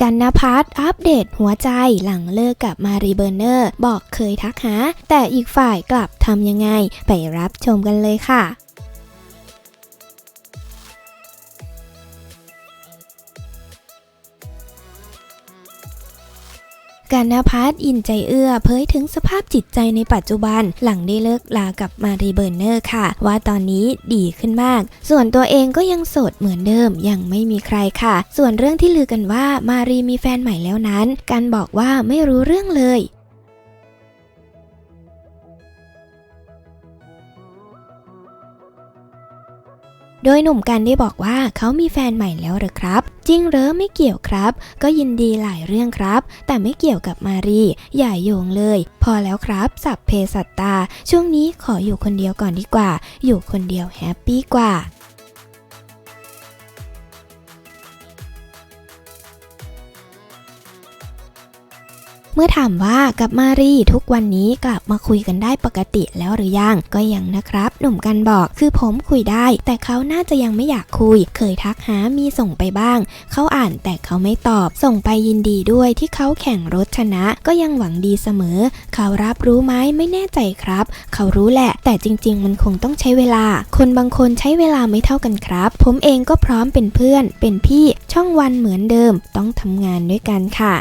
กันนพัฒน์อัปเดตหัวใจหลังเลิกกับมารีเบอร์เนอร์ บอกเคยทักหา แต่อีกฝ่ายกลับทำยังไง ไปรับชมกันเลยค่ะ กันนพัฒน์อินใจเอื้อเผยถึงสภาพจิตใจในปัจจุบัน หลังได้เลิกลากับมารีเบอร์เนอร์ค่ะ ว่าตอนนี้ดีขึ้นมาก ส่วนตัวเองก็ยังโสดเหมือนเดิมยังไม่มีใครค่ะ ส่วนเรื่องที่ลือกันว่ามารีมีแฟนใหม่แล้วนั้นกันบอกว่าไม่รู้เรื่องเลย โดยหนุ่มกันได้บอกว่าเขามีแฟนใหม่แล้วหรือครับ จริงเหรอไม่เกี่ยวครับ ก็ยินดีหลายเรื่องครับ แต่ไม่เกี่ยวกับมารีอย่าโยงเลย พอแล้วครับ สับเพสัตตา ช่วงนี้ขออยู่คนเดียวก่อนดีกว่า อยู่คนเดียวแฮปปี้กว่า เมื่อถามว่ากับมารีทุกวันนี้กลับมาคุยกันได้ปกติแล้วหรือยัง ก็ยังนะครับ หนุ่มกันบอกคือผมคุยได้ แต่เขาน่าจะยังไม่อยากคุย เคยทักหามีส่งไปบ้าง เขาอ่านแต่เขาไม่ตอบ ส่งไปยินดีด้วยที่เขาแข่งรถชนะ ก็ยังหวังดีเสมอ เขารับรู้ไหมไม่แน่ใจครับ เขารู้แหละ แต่จริง ๆ มันคงต้องใช้เวลา คนบางคนใช้เวลาไม่เท่ากันครับ ผมเองก็พร้อมเป็นเพื่อน เป็นพี่ช่องวันเหมือนเดิม ต้องทำงานด้วยกันค่ะ